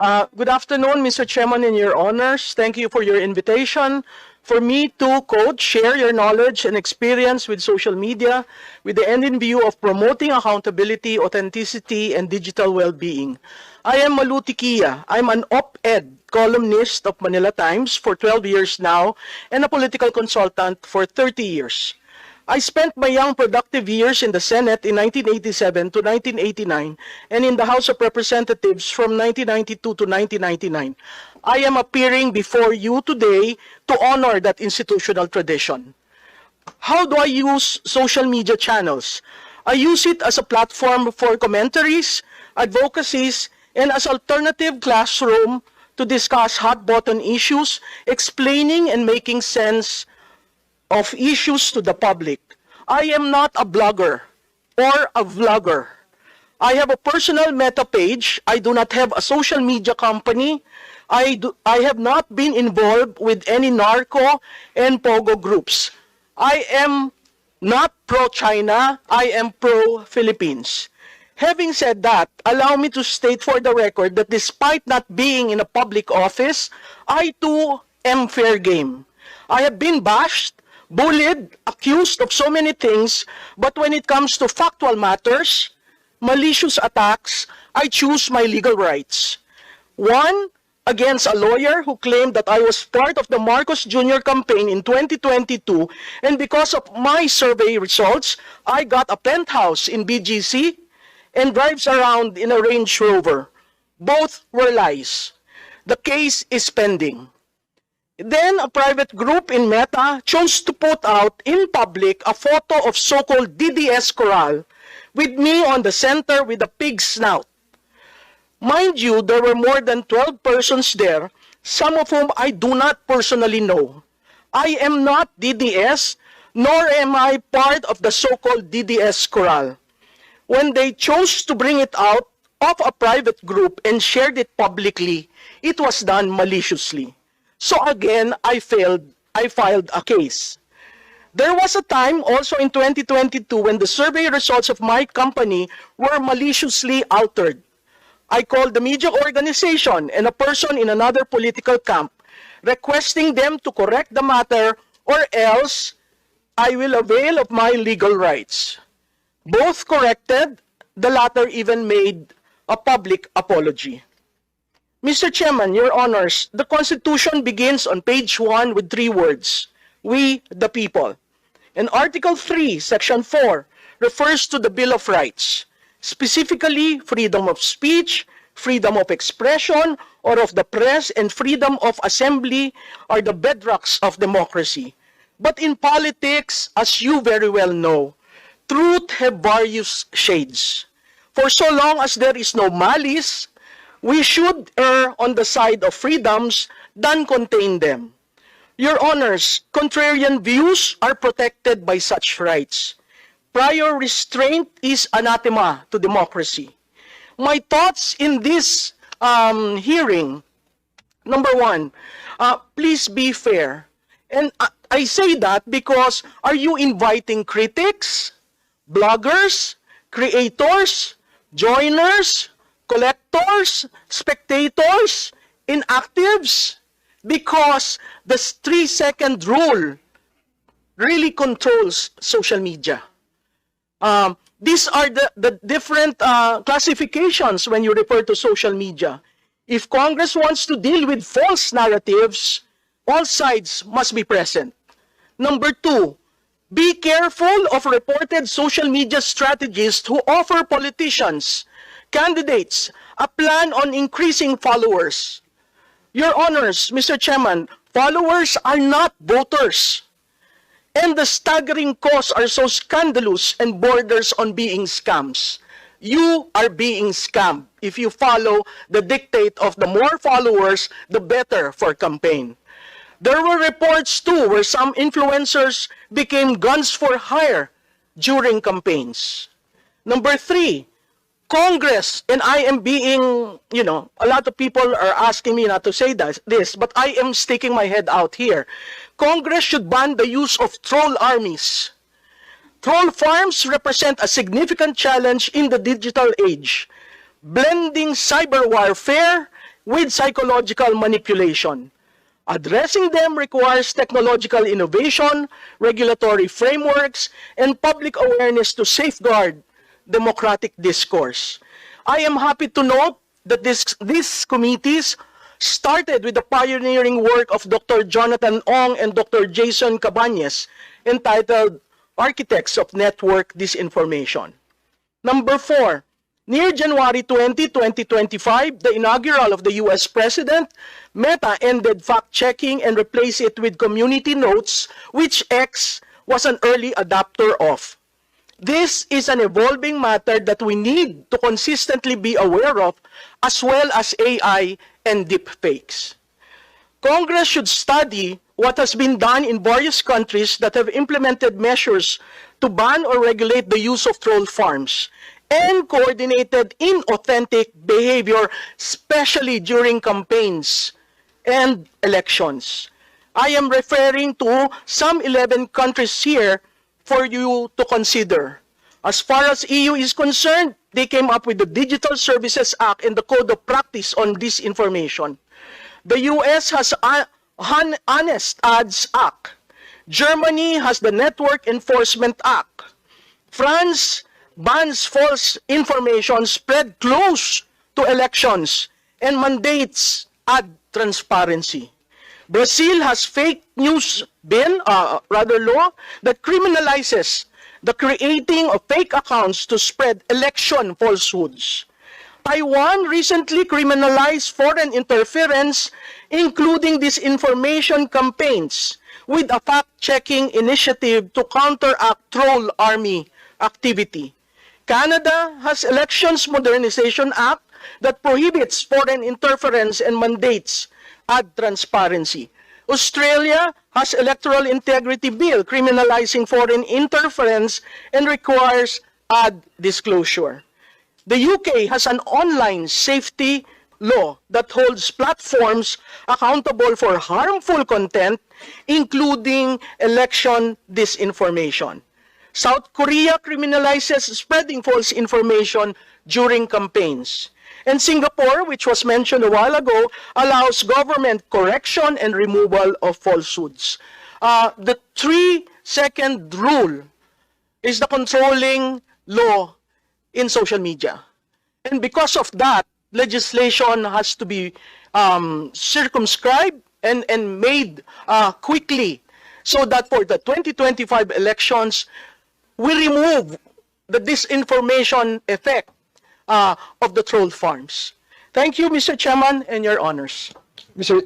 Uh, good afternoon, Mr. Chairman and your honors. Thank you for your invitation. For me to, quote, share your knowledge and experience with social media with the end in view of promoting accountability, authenticity, and digital well-being. I am Maluti Kia. I'm an op-ed columnist of Manila Times for 12 years now and a political consultant for 30 years. I spent my young productive years in the Senate in 1987 to 1989 and in the House of Representatives from 1992 to 1999. I am appearing before you today to honor that institutional tradition. How do I use social media channels? I use it as a platform for commentaries, advocacies, and as alternative classroom to discuss hot button issues, explaining and making sense of issues to the public. I am not a blogger or a vlogger. I have a personal meta page. I do not have a social media company. I, do, I have not been involved with any narco and pogo groups. I am not pro-China. I am pro-Philippines. Having said that, allow me to state for the record that despite not being in a public office, I too am fair game. I have been bashed, bullied, accused of so many things, but when it comes to factual matters, malicious attacks, I choose my legal rights. One, against a lawyer who claimed that I was part of the Marcos Jr. campaign in 2022, and because of my survey results, I got a penthouse in BGC and drives around in a Range Rover. Both were lies. The case is pending. Then a private group in Meta chose to put out in public a photo of so-called DDS Coral with me on the center with a pig snout. Mind you, there were more than 12 persons there, some of whom I do not personally know. I am not DDS, nor am I part of the so-called DDS Coral. When they chose to bring it out of a private group and shared it publicly, it was done maliciously. So again, I failed, I filed a case. There was a time also in 2022 when the survey results of my company were maliciously altered. I called the media organization and a person in another political camp, requesting them to correct the matter or else I will avail of my legal rights. Both corrected, the latter even made a public apology. Mr. Chairman, Your Honors, the Constitution begins on page 1 with three words, we the people. And Article 3, Section 4, refers to the Bill of Rights, specifically freedom of speech, freedom of expression or of the press, and freedom of assembly are the bedrocks of democracy. But in politics, as you very well know, truth have various shades. For so long as there is no malice, we should err on the side of freedoms than contain them. Your honors, contrarian views are protected by such rights. Prior restraint is anathema to democracy. My thoughts in this um, hearing, number one, uh, please be fair. And I, I say that because are you inviting critics, bloggers, creators, joiners, collectors, spectators, inactives? Because the three second rule really controls social media. Um, these are the, the different uh, classifications when you refer to social media. If Congress wants to deal with false narratives, all sides must be present. Number two, be careful of reported social media strategists who offer politicians, candidates, a plan on increasing followers. Your honors, Mr. Chairman, followers are not voters. And the staggering costs are so scandalous and borders on being scams. You are being scammed if you follow the dictate of the more followers, the better for campaign. There were reports too where some influencers became guns for hire during campaigns. Number three, Congress, and I am being, you know, a lot of people are asking me not to say this, this, but I am sticking my head out here. Congress should ban the use of troll armies. Troll farms represent a significant challenge in the digital age, blending cyber warfare with psychological manipulation. Addressing them requires technological innovation, regulatory frameworks, and public awareness to safeguard democratic discourse. I am happy to note that this, these committees started with the pioneering work of Dr. Jonathan Ong and Dr. Jason Cabañez entitled Architects of Network Disinformation. Number four, near January 20, 2025, the inaugural of the US President, Meta ended fact checking and replaced it with community notes, which X was an early adopter of. This is an evolving matter that we need to consistently be aware of, as well as AI and deepfakes. Congress should study what has been done in various countries that have implemented measures to ban or regulate the use of troll farms and coordinated inauthentic behavior, especially during campaigns and elections. I am referring to some 11 countries here for you to consider. As far as EU is concerned, they came up with the Digital Services Act and the Code of Practice on Disinformation. The US has Hon- Honest Ads Act. Germany has the Network Enforcement Act. France bans false information spread close to elections and mandates ad transparency. Brazil has fake news bill, uh, rather law, that criminalizes the creating of fake accounts to spread election falsehoods. Taiwan recently criminalized foreign interference, including disinformation campaigns, with a fact-checking initiative to counteract troll army activity. Canada has Elections Modernization Act that prohibits foreign interference and mandates ad transparency. Australia has Electoral Integrity Bill criminalizing foreign interference and requires ad disclosure. The UK has an online safety law that holds platforms accountable for harmful content, including election disinformation. South Korea criminalizes spreading false information during campaigns. And Singapore, which was mentioned a while ago, allows government correction and removal of falsehoods. Uh, the three second rule is the controlling law in social media. And because of that, legislation has to be um, circumscribed and, and made uh, quickly so that for the 2025 elections, we remove the disinformation effect uh, of the troll farms. Thank you, Mr. Chairman, and your honors. Mr.